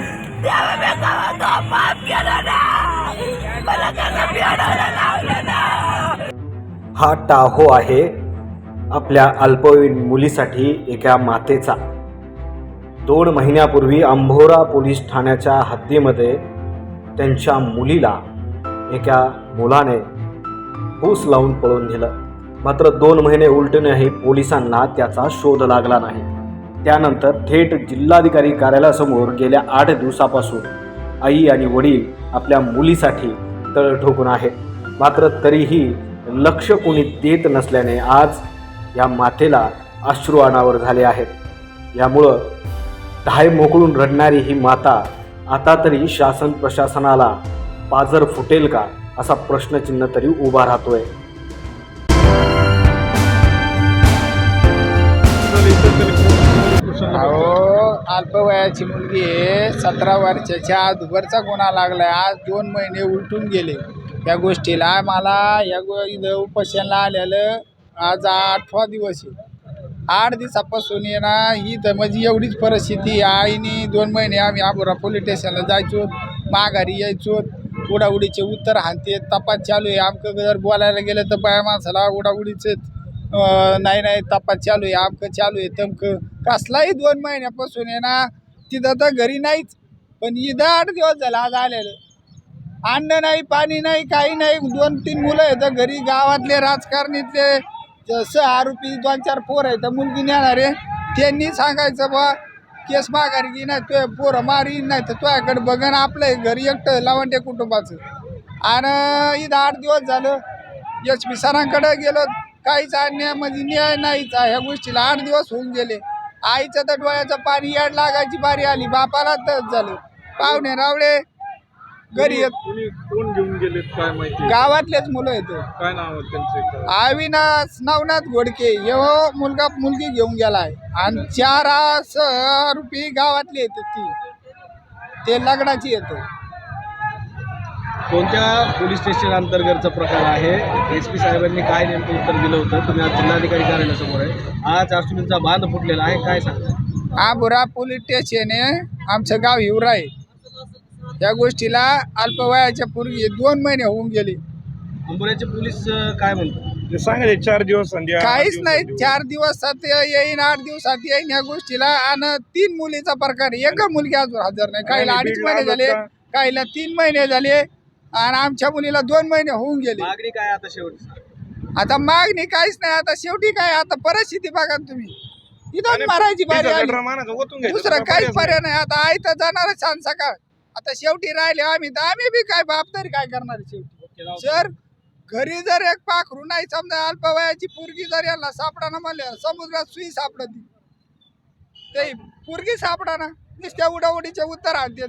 तेव्हा मी गावाचा माफ केला ना मला कसं बियाणाला लावलं ना हा टाहो आहे आपल्या अल्पवयीन मुलीसाठी एका मातेचा. दोन महिन्यापूर्वी अंभोरा पोलीस ठाण्याच्या हद्दीमध्ये त्यांच्या मुलीला एका मुलाने फूस लावून पळून नेलं. मात्र दोन महिने उलटूनही पोलिसांना त्याचा शोध लागला नाही. त्यानंतर थेट जिल्हाधिकारी कार्यालयासमोर गेल्या आठ दिवसापासून आई आणि वडील आपल्या मुलीसाठी तळ ठोकून आहेत. मात्र तरीही लक्ष कोणी देत नसल्याने आज या मातेला अश्रू अनावर झाले आहेत. यामुळं धाय मोकळून रडणारी ही माता आता तरी शासन प्रशासनाला पाजर फुटेल का असा प्रश्नचिन्ह तरी उभा राहतोय. अहो अल्पवयाची मुलगी आहे. सतरा वर्षाच्या दुभरचा गुन्हा लागलाय. आज दोन महिने उलटून गेले या गोष्टीला. मला या गो इथं उपोषणला आलेलं आज आठवा दिवस आहे. आठ दिवसापासून ये ना ही तर म्हणजे एवढीच परिस्थिती आईने दोन महिने आम्ही आबोरा पोलीस स्टेशनला जायचो माघारी यायचो. उडाउडीचे उत्तर हाणते. तपास चालू आहे. आमचं जर बोलायला गेलं तर बाया माणसाला उडाउडीचंच. नाही नाही तपास चालू आहे आमकं चालू आहे तमकं. कसलाही दोन महिन्यापासून आहे ना तिथं तर घरी नाहीच. पण इथं आठ दिवस झाला आज आलेलं. अन्न नाही पाणी नाही काही नाही. दोन तीन मुलं आहेत घरी गावातले राजकारणीतले जसं आरोपी दोन चार पोर आहेत मुलगी नेणारे त्यांनी सांगायचं बा केस माघारी की नाही तुझ्या पोरं मारी नाही तर तुझ्याकडे बघन आपलं घरी एकटं लावंडे कुटुंबाचं. आणि इथं आठ दिवस झालं एच पी सरांकडे गेलो काहीच अन्याय म्हणजे न्याय नाहीच आहे. ह्या गोष्टीला आठ दिवस होऊन गेले. आईचं तर डोळ्याचं पाणी याड लागायची बारी आली. बापाला तच झालं. पाहुणे रावळे घरी येत कोणी घेऊन गेलेत काय माहिती? गावातलेच मुलं आहेत. काय नाव आहे त्यांचे अविनाश नवनाथ घोडके. हे मुलगा मुलगी घेऊन गेलाय. आणि चार रुपये गावातले येतात ती. ते लग्नाची येतं. कोणत्या पोलीस स्टेशन अंतर्गतचा प्रकार आहे? एस पी साहेबांनी काय नेमकं उत्तर दिलं होतं? तुम्ही आज जिल्हाधिकारी कार्यालयासमोर आहे. आज अश्विनीचा बांध फुटलेला आहे. काय सांगता? हा बुरा पोलीस स्टेशन आहे. आमचं गाव हिवरा आहे. या गोष्टीला अल्पवयाच्या पूर्वी दोन महिने होऊन गेले. अंबोऱ्याचे पोलीस काय म्हणतात? ते सांगायचे चार दिवस संध्या काहीच नाही. चार दिवसात येईन आठ दिवसात येईन या गोष्टीला. आणि तीन मुलीचा प्रकार आहे. एक मुलगी अजून हजर नाही. काहीला अडीच महिने झाले काहीला तीन महिने झाले. आणि आमच्या मुलीला दोन महिने होऊन गेले. मागणी काय आता शेवटी आता मागणी काहीच नाही आता शेवटी काय आता परिस्थिती बघा ना तुम्ही. इथं मारायची बारी आली. दुसरं काहीच पर्याय नाही. आता आई तर जाणार छान सकाळ. आता शेवटी राहिले आम्ही तर आम्ही बी काय बाप तरी काय करणार शेवटी? जर घरी जर एक पाखरू नाही समजा अल्पवयाची पोरगी जर यांना सापडा म्हणले समुद्रात सुई सापडती ते पोरगी सापडा ना नुसत्या उडाउडीचे उत्तर आणतात